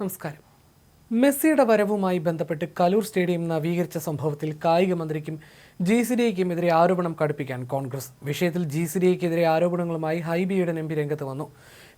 നമസ്കാരം. മെസ്സിയുടെ വരവുമായി ബന്ധപ്പെട്ട് കലൂർ സ്റ്റേഡിയം നവീകരിച്ച സംഭവത്തിൽ കായിക മന്ത്രിക്കും ജി സി ഡി എതിരെ ആരോപണം കടുപ്പിക്കാൻ കോൺഗ്രസ്. വിഷയത്തിൽ ജി സി ഡി എതിരെ ആരോപണങ്ങളുമായി ഹൈബിയുടെ എം പി രംഗത്ത് വന്നു.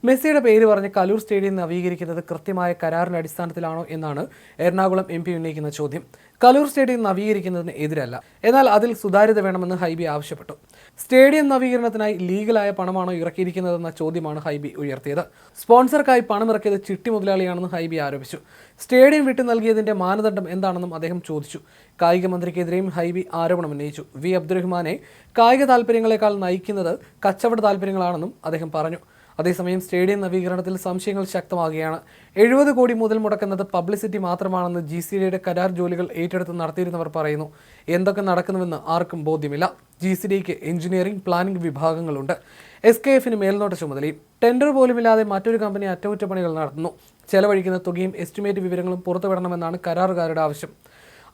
മെസ്സിയുടെ പേര് പറഞ്ഞ് കലൂർ സ്റ്റേഡിയം നവീകരിക്കുന്നത് കൃത്യമായ കരാറിന്റെ അടിസ്ഥാനത്തിലാണോ എന്നാണ് എറണാകുളം എം ഉന്നയിക്കുന്ന ചോദ്യം. കലൂർ സ്റ്റേഡിയം നവീകരിക്കുന്നതിന് എതിരല്ല. എന്നാൽ അതിൽ സുതാര്യത വേണമെന്ന് ഹൈബി ആവശ്യപ്പെട്ടു. സ്റ്റേഡിയം നവീകരണത്തിനായി ലീഗലായ പണമാണോ ഇറക്കിയിരിക്കുന്നതെന്ന ചോദ്യമാണ് ഹൈബി ഉയർത്തിയത്. സ്പോൺസർക്കായി പണം ഇറക്കിയത് ചിട്ടി മുതലാളിയാണെന്ന് ഹൈബി ആരോപിച്ചു. സ്റ്റേഡിയം വിട്ടു നൽകിയതിന്റെ മാനദണ്ഡം എന്താണെന്നും അദ്ദേഹം ചോദിച്ചു. കായിക മന്ത്രിക്കെതിരെയും ഹൈബി ആരോപണം ഉന്നയിച്ചു. വി അബ്ദുറഹ്മാനെ കായിക താല്പര്യങ്ങളെക്കാൾ നയിക്കുന്നത് കച്ചവട താല്പര്യങ്ങളാണെന്നും അദ്ദേഹം പറഞ്ഞു. അതേസമയം സ്റ്റേഡിയം നവീകരണത്തിൽ സംശയങ്ങൾ ശക്തമാകുകയാണ്. എഴുപത് കോടി മുതൽ മുടക്കുന്നത് പബ്ലിസിറ്റി മാത്രമാണെന്ന് ജി സി ഡിയുടെ കരാർ ജോലികൾ ഏറ്റെടുത്ത് നടത്തിയിരുന്നവർ പറയുന്നു. എന്തൊക്കെ നടക്കുന്നുവെന്ന് ആർക്കും ബോധ്യമില്ല. ജി സി ഡിക്ക് എഞ്ചിനീയറിംഗ് പ്ലാനിംഗ് വിഭാഗങ്ങളുണ്ട്. എസ് കെ എഫിന് മേൽനോട്ട ചുമതലയും ടെൻഡർ പോലുമില്ലാതെ മറ്റൊരു കമ്പനി അറ്റകുറ്റപ്പണികൾ നടത്തുന്നു. ചെലവഴിക്കുന്ന തുകയും എസ്റ്റിമേറ്റ് വിവരങ്ങളും പുറത്തുവിടണമെന്നാണ് കരാറുകാരുടെ ആവശ്യം.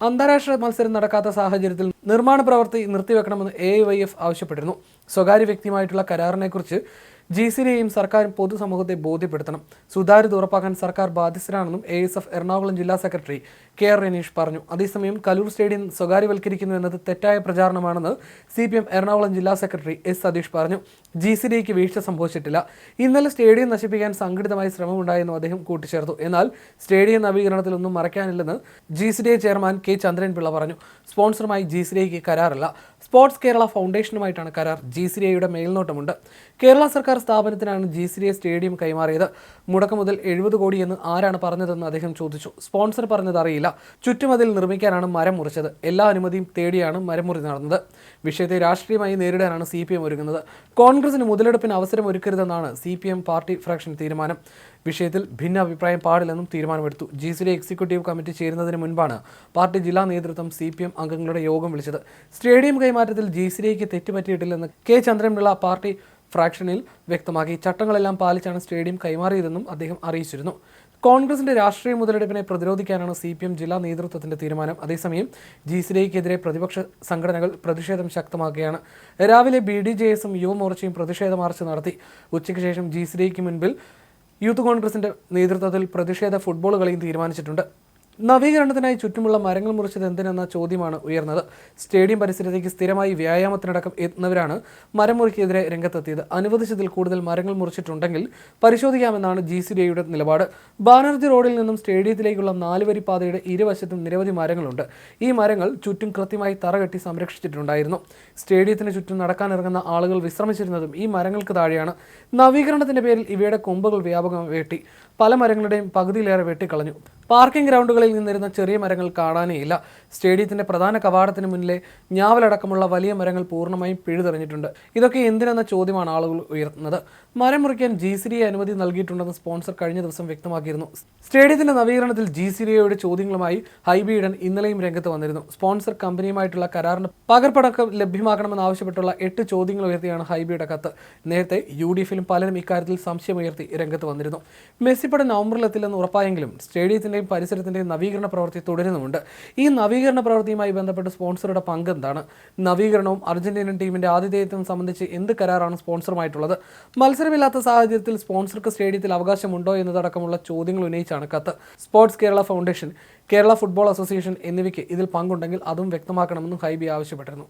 അന്താരാഷ്ട്ര മത്സരം നടക്കാത്ത സാഹചര്യത്തിൽ നിർമ്മാണ പ്രവൃത്തി നിർത്തിവെക്കണമെന്ന് എ വൈ എഫ് ആവശ്യപ്പെട്ടിരുന്നു. സ്വകാര്യ വ്യക്തിയുമായിട്ടുള്ള കരാറിനെക്കുറിച്ച് ജി സി ഡിയെയും സർക്കാരും പൊതുസമൂഹത്തെ ബോധ്യപ്പെടുത്തണം. സുതാര്യത ഉറപ്പാക്കാൻ സർക്കാർ ബാധ്യസ്ഥരാണെന്നും എ എസ് എഫ് എറണാകുളം ജില്ലാ സെക്രട്ടറി കെ ആർ രനീഷ് പറഞ്ഞു. അതേസമയം കലൂർ സ്റ്റേഡിയം സ്വകാര്യവൽക്കരിക്കുന്നു എന്നത് തെറ്റായ പ്രചാരണമാണെന്ന് സി പി എം എറണാകുളം ജില്ലാ സെക്രട്ടറി എസ് സതീഷ് പറഞ്ഞു. ജി സി ഡിക്ക് വീഴ്ച സംഭവിച്ചിട്ടില്ല. ഇന്നലെ സ്റ്റേഡിയം നശിപ്പിക്കാൻ സംഘടിതമായി ശ്രമമുണ്ടായെന്നും അദ്ദേഹം കൂട്ടിച്ചേർത്തു. എന്നാൽ സ്റ്റേഡിയം നവീകരണത്തിലൊന്നും മറയ്ക്കാനില്ലെന്ന് G C D chairman K Chandran Pillai പറഞ്ഞു. സ്പോൺസറുമായി ജി സി കരാറില്ല. സ്പോർട്സ് കേരള ഫൗണ്ടേഷനുമായിട്ടാണ് കരാർ. ജി സി ഡിയുടെ മേൽനോട്ടമുണ്ട്. കേരള സർക്കാർ സ്ഥാപനത്തിനാണ് ജി സി ഡി സ്റ്റേഡിയം കൈമാറിയത്. മുടക്ക് മുതൽ എഴുപത് എന്ന് ആരാണ് പറഞ്ഞതെന്ന് അദ്ദേഹം ചോദിച്ചു. സ്പോൺസർ പറഞ്ഞത് അറിയില്ല. ചുറ്റുമതിൽ നിർമ്മിക്കാനാണ് മരം മുറിച്ചത്. എല്ലാ അനുമതിയും തേടിയാണ് മരം മുറി നടന്നത്. വിഷയത്തെ രാഷ്ട്രീയമായി നേരിടാനാണ് സി പി എം ഒരുങ്ങുന്നത്. കോൺഗ്രസിന് മുതലെടുപ്പിന് അവസരം ഒരുക്കരുതെന്നാണ് C P M party fraction തീരുമാനം. വിഷയത്തിൽ ഭിന്നാഭിപ്രായം പാടില്ലെന്നും തീരുമാനമെടുത്തു. G C D executive committee ചേരുന്നതിന് മുൻപാണ് പാർട്ടി ജില്ലാ നേതൃത്വം സി പി എം അംഗങ്ങളുടെ യോഗം വിളിച്ചത്. സ്റ്റേഡിയം കൈമാറ്റത്തിൽ ജി സി ഡിക്ക് തെറ്റുപറ്റിയിട്ടില്ലെന്ന് കെ. ചന്ദ്രൻപിള്ള പാർട്ടി ഫ്രാക്ഷനിൽ വ്യക്തമാക്കി. ചട്ടങ്ങളെല്ലാം പാലിച്ചാണ് സ്റ്റേഡിയം കൈമാറിയതെന്നും അദ്ദേഹം അറിയിച്ചിരുന്നു. കോൺഗ്രസിന്റെ രാഷ്ട്രീയ മുതലെടുപ്പിനെ പ്രതിരോധിക്കാനാണ് സി പി എം ജില്ലാ നേതൃത്വത്തിന്റെ തീരുമാനം. അതേസമയം ജി സി ഡിക്കെതിരെ പ്രതിപക്ഷ സംഘടനകൾ പ്രതിഷേധം ശക്തമാക്കുകയാണ്. രാവിലെ ബി ഡി ജെ എസും യുവമോർച്ചയും പ്രതിഷേധ മാർച്ച് നടത്തി. ഉച്ചയ്ക്ക് ശേഷം ജി സി ഡിക്ക് മുൻപിൽ യൂത്ത് കോൺഗ്രസിന്റെ നേതൃത്വത്തിൽ പ്രതിഷേധ ഫുട്ബോൾ കളിയും തീരുമാനിച്ചിട്ടുണ്ട്. നവീകരണത്തിനായി ചുറ്റുമുള്ള മരങ്ങൾ മുറിച്ചത് എന്തിനെന്ന ചോദ്യമാണ് ഉയർന്നത്. സ്റ്റേഡിയം പരിസരത്തേക്ക് സ്ഥിരമായി വ്യായാമത്തിനടക്കം എത്തുന്നവരാണ് മരം മുറിക്കെതിരെ രംഗത്തെത്തിയത്. അനുവദിച്ചതിൽ കൂടുതൽ മരങ്ങൾ മുറിച്ചിട്ടുണ്ടെങ്കിൽ പരിശോധിക്കാമെന്നാണ് ജി സി ഡിയുടെ നിലപാട്. ബാനർജി റോഡിൽ നിന്നും സ്റ്റേഡിയത്തിലേക്കുള്ള നാലുവരി പാതയുടെ ഇരുവശത്തും നിരവധി മരങ്ങളുണ്ട്. ഈ മരങ്ങൾ ചുറ്റും കൃത്യമായി തറകെട്ടി സംരക്ഷിച്ചിട്ടുണ്ടായിരുന്നു. സ്റ്റേഡിയത്തിന് ചുറ്റും നടക്കാനിറങ്ങുന്ന ആളുകൾ വിശ്രമിച്ചിരുന്നതും ഈ മരങ്ങൾക്ക് താഴെയാണ്. നവീകരണത്തിന്റെ പേരിൽ ഇവയുടെ കൊമ്പുകൾ വ്യാപകം വെട്ടി. പല മരങ്ങളുടെയും പകുതിയിലേറെ വെട്ടിക്കളഞ്ഞു. പാർക്കിംഗ് ഗ്രൗണ്ടുകളിൽ നിന്നിരുന്ന ചെറിയ മരങ്ങൾ കാണാനേ ഇല്ല. സ്റ്റേഡിയത്തിന്റെ പ്രധാന കവാടത്തിന് മുന്നിലെ ഞാവലടക്കമുള്ള വലിയ മരങ്ങൾ പൂർണമായും പിഴുതെറിഞ്ഞിട്ടുണ്ട്. ഇതൊക്കെ എന്തിനെന്ന ചോദ്യമാണ് ആളുകൾ ഉയർത്തുന്നത്. മരം മുറിക്കാൻ ജി സി ഡി അനുമതി നൽകിയിട്ടുണ്ടെന്ന് സ്പോൺസർ കഴിഞ്ഞ ദിവസം വ്യക്തമാക്കിയിരുന്നു. സ്റ്റേഡിയത്തിന്റെ നവീകരണത്തിൽ ജി സി ഡിയുടെ ചോദ്യങ്ങളുമായി ഹൈബി ഇന്നലെയും രംഗത്ത് വന്നിരുന്നു. സ്പോൺസർ കമ്പനിയുമായിട്ടുള്ള കരാറിന് പകർപ്പടക്കം ലഭ്യമാക്കണമെന്ന് ആവശ്യപ്പെട്ടുള്ള എട്ട് ചോദ്യങ്ങൾ ഉയർത്തിയാണ് ഹൈബിയുടെ കത്ത്. നേരത്തെ യു ഡി എഫിലും പലരും ഇക്കാര്യത്തിൽ സംശയമുയർത്തി രംഗത്ത് വന്നിരുന്നു. മെസ്സിപ്പട നവംബറിലെത്തില്ലെന്ന് ഉറപ്പായെങ്കിലും സ്റ്റേഡിയത്തിന്റെയും പരിസരത്തിന്റെയും നവീകരണ പ്രവൃത്തി തുടരുന്നുമുണ്ട്. ഈ നവീകരണ പ്രവൃത്തിയുമായി ബന്ധപ്പെട്ട് സ്പോൺസറുടെ പങ്ക് എന്താണ്? നവീകരണവും അർജന്റീനൻ ടീമിന്റെ ആതിഥേയത്വം സംബന്ധിച്ച് എന്ത് കരാറാണ് സ്പോൺസറുമായിട്ടുള്ളത്? മത്സരമില്ലാത്ത സാഹചര്യത്തിൽ സ്പോൺസർക്ക് സ്റ്റേഡിയത്തിൽ അവകാശമുണ്ടോ എന്നതടക്കമുള്ള ചോദ്യങ്ങൾ ഉന്നയിച്ചാണ് കത്ത്. Sports Kerala foundation Kerala football association എന്നിവയ്ക്ക് ഇതിൽ പങ്കുണ്ടെങ്കിൽ അതും വ്യക്തമാക്കണമെന്നും ഹൈബി ആവശ്യപ്പെട്ടിരുന്നു.